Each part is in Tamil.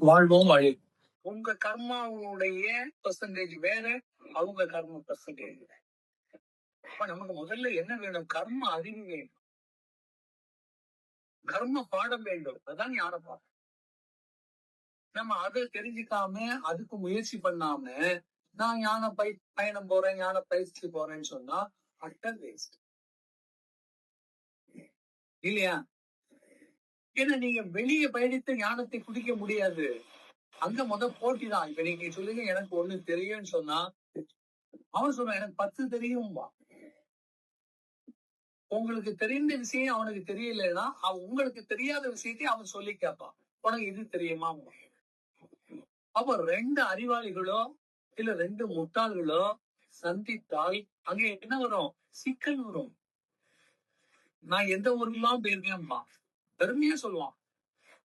வாழ்வோம் வாழி. உங்க கர்மாவுடைய பெர்சன்டேஜ் வேற அவங்க கர்ம பெர்சன்டேஜ் அப்ப நமக்கு முதல்ல என்ன வேணும்? கர்ம அறிவு வேணும். கர்ம பாடம் வேண்டும். அதான் ஞான பாடம். நம்ம அதை தெரிஞ்சுக்காம அதுக்கு முயற்சி பண்ணாம நான் ஞான பை பயணம் போறேன் ஞான பயிற்சி போறேன்னு சொன்னா அட்டர் வேஸ்ட் இல்லையா? ஏன்னா நீங்க வெளியே பயணித்து ஞானத்தை குடிக்க முடியாது. அங்க முத போட்டி தான். இப்ப நீங்க சொல்லுங்க எனக்கு ஒண்ணு தெரியும்னு சொன்னா அவன் சொல்றான் எனக்கு பத்து தெரியும்பா. உங்களுக்கு தெரிந்த விஷயம் அவனுக்கு தெரியலன்னா அவன் உங்களுக்கு தெரியாத விஷயத்தையும் அவன் சொல்லி கேட்பான் உனக்கு இது தெரியுமா? அப்ப ரெண்டு அறிவாளிகளோ இல்ல ரெண்டு முட்டாள்களோ சந்தித்தால் அங்க என்ன வரும்? சிக்கல் வரும். நான் எந்த ஊருக்கெல்லாம் போயிருக்கேன்பா? பெருமையா சொல்லுவான்.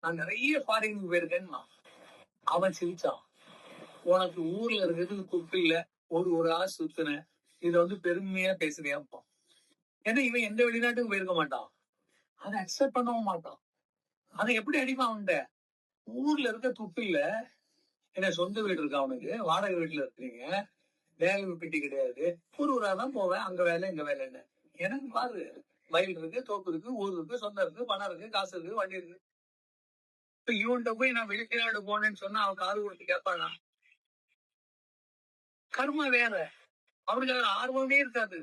நான் நிறைய ஃபாரின் போயிருக்கேன்னா அவன் சிரிச்சான். உனக்கு ஊர்ல இருக்கிறது குப்பை இல்ல. ஒரு ஒரு ஆள் சுத்தின. இத வந்து பெருமையா பேசுறியாப்பான் ஏன்னா இவன் எந்த வெளிநாட்டுக்கும் போயிருக்க மாட்டான். அதை அக்செப்ட் பண்ணவும் மாட்டான். அதை எப்படி அடிப்பான் அவன்கிட்ட? ஊர்ல இருக்க துப்பு இல்ல. என்ன சொந்த வீடு இருக்கு அவனுக்கு? வாடகை வீட்டுல இருக்கிறீங்க. வேலை பெட்டி கிடையாது ஊர் ஊரா தான் போவேன். அங்க வேலை இங்க வேலை என்ன எனக்கு பாரு. வயல் இருக்கு தோப்பு இருக்கு ஊர் இருக்கு சொந்தம் இருக்கு பணம் இருக்கு காசு இருக்கு வண்டி இருக்கு. இப்ப இவன்கிட்ட போய் நான் வெளிநாடு போனேன்னு சொன்னா அவன் காது கொடுத்து கேட்பானா? கர்மா வேற. அவனுக்கு அதுல ஆர்வமே இருக்காது.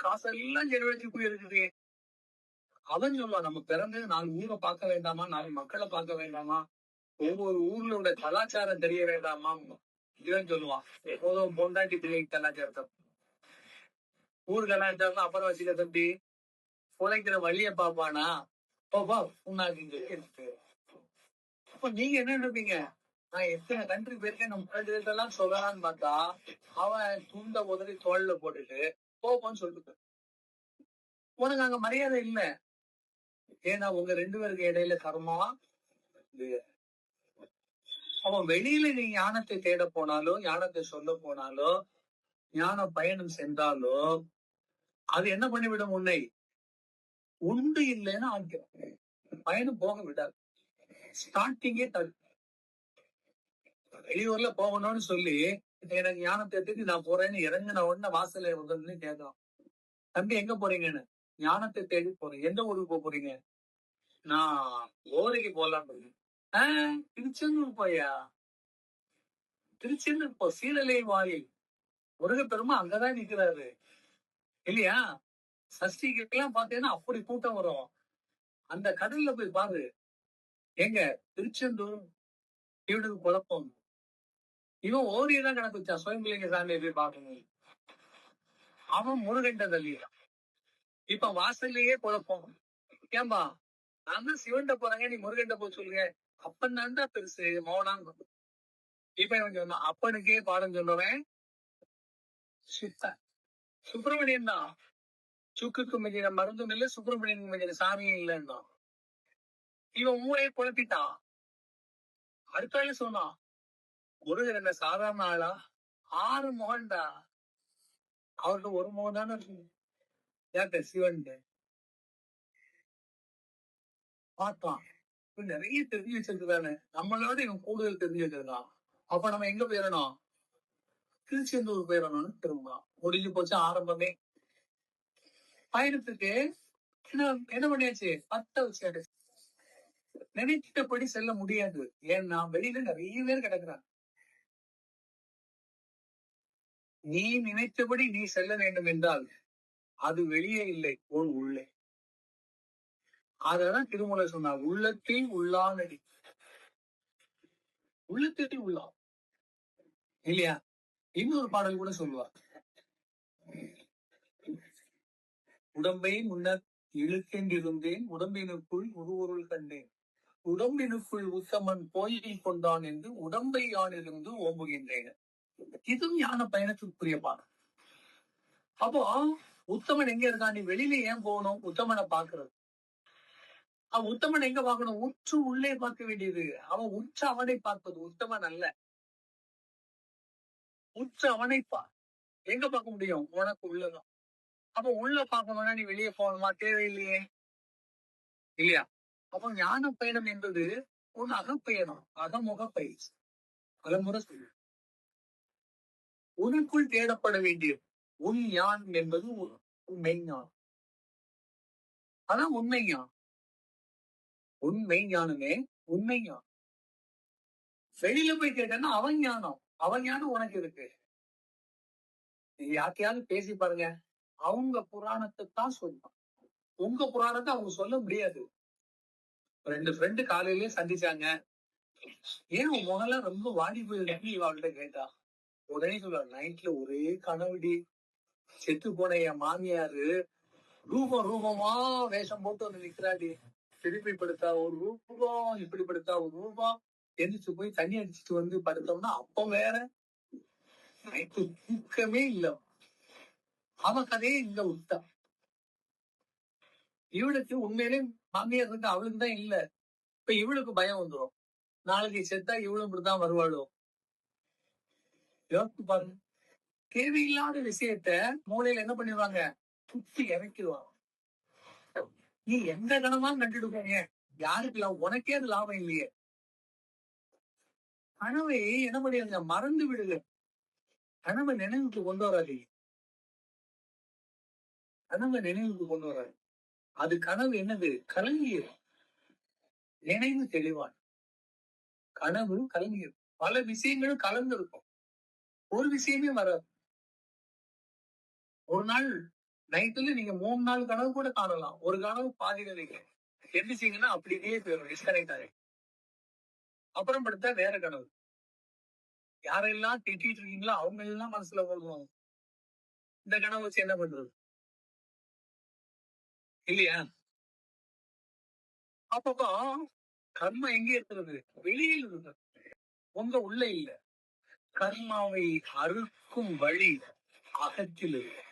காசெல்லாம் செலவழிச்சு போயிருக்குது. அவன் சொல்லுவான் நம்ம பிறந்து நாலு ஊரை பார்க்க வேண்டாமா? நாலு மக்களை பார்க்க வேண்டாமா? ஒவ்வொரு ஊர்ல உள்ள கலாச்சாரம் தெரிய வேண்டாமா? இவன் சொல்லுவான் எப்போதும் பொண்டாட்டி பிள்ளை கலாச்சாரத்தை ஊருக்கெல்லாம் கலாச்சாரம் அப்புறம் வச்சுக்க தம்பி. உழைக்கிற வழிய பாப்பானா பாப்பா உன்னாக்கு இருக்கு. அப்ப நீங்க என்ன நினைப்பீங்க? நான் எத்தனை கண்ட்ரி போயிருக்கேன் நம்ம எல்லாம் சொல்லலாம்னு பார்த்தா அவன் துண்ட உதறி தோல்ல போட்டுட்டு போப்போன்னு சொல்லிட்டு உனக்கு அங்க மரியாதை இல்ல. ஏன்னா உங்க ரெண்டு பேருக்கு இடையில கர்மா அவன் வெளியில நீ ஞானத்தை தேட போனாலோ ஞானத்தை சொல்ல போனாலோ ஞான பயணம் சென்றாலோ அது என்ன பண்ணிவிடும் உன்னை? உண்டு இல்லைன்னு ஆக்கிடும். பயணம் போக விடாது. ஸ்டார்டிங்கே தடு வெளியூர்ல போகணும்னு சொல்லி எனக்கு ஞானத்தை எடுத்துட்டு நான் போறேன்னு இறங்கின உடனே வாசல வந்து கேட்கும் தம்பி எங்க போறீங்கன்னு? ஞானத்தை தேடி போறேன். எந்த ஊருக்கு போக போறீங்க? நான் ஓரைக்கு போலாம் திருச்செந்தூர் போயா? திருச்செந்தூர் போ. சீரலை வாயில். முருகப்பெருமா அங்கதான் நிக்கிறாரு. இல்லையா? சஷ்டிக்கெல்லாம் பாத்தீங்கன்னா அப்படி கூட்டம் வரும். அந்த கடல்ல போய் பாரு. எங்க திருச்செந்தூர் இவனுக்கு குழப்பம். இவன் ஓரியதான் கணக்கு வச்சான். சுயம்பிளைங்க சாமியை போய் பார்க்கணும். அவன் முருகண்ட தள்ளிடுறான் இப்ப வாசல்லையே குழப்பம். ஏம்பா நான் தான் சிவன்ட போறேங்க நீ முருகண்ட போய் சொல்லுங்க. அப்பன் தான்டா பெருசு மௌனாங்க இப்ப இவன் சொன்னான் அப்பனுக்கே பாடம் சொல்லுவேன் சித்த சுப்பிரமணியன் தான். சுக்குக்கு மிஞ்சின மருந்தும் இல்ல சுப்பிரமணியன் மிஞ்சின சாமியும் இல்லைன்னா இவன் ஊரே குழப்பிட்டான். அடுத்தால சொன்னான் முருகன் என்ன சாதாரண ஆளா? ஆறு முகன்டா அவர்கிட்ட ஒரு முகம் தானே இருக்கு. ஏத்த சிவன் பார்த்தான். நிறைய தெரிஞ்சு வச்சிருக்கானே நம்மளோட இவன் கூடுதல் தெரிஞ்சு வச்சிருக்கான். அப்ப நம்ம எங்க போயிடணும்? திருச்செந்தூர் போயிடணும்னு திரும்பலாம் முடிஞ்சு போச்சு ஆரம்பமே. பயணத்துக்கு என்ன என்ன பண்ணியாச்சு? பத்த வச்சு நினைத்தபடி செல்ல முடியாது. ஏன்னா வெளியில நிறைய பேர் கிடக்குறாங்க. நீ நினைத்தபடி நீ செல்ல வேண்டும் என்றால் அது வெளியே இல்லை உன் உள்ளே. அதான் திருமலை சொன்னார். உள்ளத்தை உள்ளானடி. உள்ளத்தை உள்ளா இல்லையா? இன்னொரு பாடல் கூட சொல்லுவார் உடம்பை முன்னர் இழுக்கென்றிருந்தேன் உடம்பினுக்குள் உருவொருள் கண்டேன். உடம்பினுக்குள் உத்தமன் போய் கொண்டான் என்று உடம்பை யானிருந்து ஓம்புகின்றேன். இதுவும் ஞான பயணத்துக்குரிய பாடம் அப்போ உத்தமன் எங்க இருக்கான்? நீ வெளியில ஏன் போகணும்? உத்தமனை பாக்குறது அவன் உத்தமன் எங்க பார்க்கணும்? உற்று உள்ளே பார்க்க வேண்டியது. அவன் உற்று அவனை பார்ப்பது. உத்தமன் அல்ல. உச்ச அவனைப்பா. எங்க பார்க்க முடியும்? உனக்கு உள்ளதான். அப்ப உள்ள பார்க்கணும்னா நீ வெளியே போகணுமா? தேவையில்லையே. இல்லையா? அப்போ ஞான பயணம் என்பது உன் அகப்பயணம் அகமுக பயிற்சி பலமுறை சொல்லு உனக்குள் தேடப்பட வேண்டிய உன் யான் என்பது மெய்ஞானம். அதான் உண்மை ஞானம். உண்மை ஞானமே உண்மை ஞானம். வெளியில போய் கேட்டேன்னா அவன் ஞானம். அவன் ஞானம் உனக்கு இருக்கு. நீங்க பேசி பாருங்க. அவங்க புராணத்தை தான் சொல்லுவான். உங்க புராணத்தை அவங்க சொல்ல முடியாது. ரெண்டு ஃப்ரெண்டு காலையிலேயே சந்திச்சாங்க. ஏன் உன் முகம்லாம் ரொம்ப வாடி போயிருக்கு அவள்கிட்ட கேட்டா. உடனே சொல்லுவா நைட்ல ஒரே கனவுடி. செத்து போன என் மாமியாரு ரூபம் ரூபமா வேஷம் போட்டு வந்து நிக்கிறாடி. திருப்பி படுத்தா ஒரு ரூபம் இப்படி படுத்தா ஒரு ரூபம். எந்திரிச்சு போய் தண்ணி அடிச்சுட்டு வந்து படுத்தோம்னா அப்ப வேற நைட்டு தூக்கமே இல்ல. அவ கதையே இங்க உத்தம். இவளுக்கு உண்மையிலே மாமியார் இருக்கு அவளுக்கு தான் இல்ல. இப்ப இவளுக்கு பயம் வந்துரும். நாளைக்கு செத்தா இவளும் இப்படிதான் வருவாளோ? யோசிச்சு பாருங்க தேவையில்லாத விஷயத்த மூளையில என்ன பண்ணிடுவாங்க குத்தி இறக்கிடுவாங்க நீ எந்த கணமா கண்டுடுவாங்க யாருக்கு லாபம் உனக்கே அது லாபம் இல்லையே. கனவை என்ன பண்ணிடுங்க மறந்து விடுங்க. கனவை நினைவுக்கு கொண்டு வராதீங்க. கனவை நினைவுக்கு கொண்டு வராது. அது கனவு என்னது? கலங்கியது நினைவு தெளிவான். கனவு கலங்கியது பல விஷயங்களும் கலந்து இருக்கும் ஒரு விஷயமே வராது. ஒரு நாள் நைட்டுல நீங்க மூணு நாள் கனவு கூட காணலாம். ஒரு கனவு பாதியில நீங்க எந்திரிச்சீங்கன்னா அப்படியே போயிடும் டிஸ்கனெக்ட் ஆகும் அப்புறம் படுத்தா வேற கனவு. யாரெல்லாம் திட்டிட்டு இருக்கீங்களோ அவங்க எல்லாம் மனசுல வருவாங்க இந்த கனவு வச்சு என்ன பண்றது? இல்லையா? அப்பப்போ கர்மா எங்க இருக்கிறது? வெளியில் இருக்கு உங்க உள்ள இல்ல. கர்மாவை அறுக்கும் வழி அகத்தில் இருக்கு.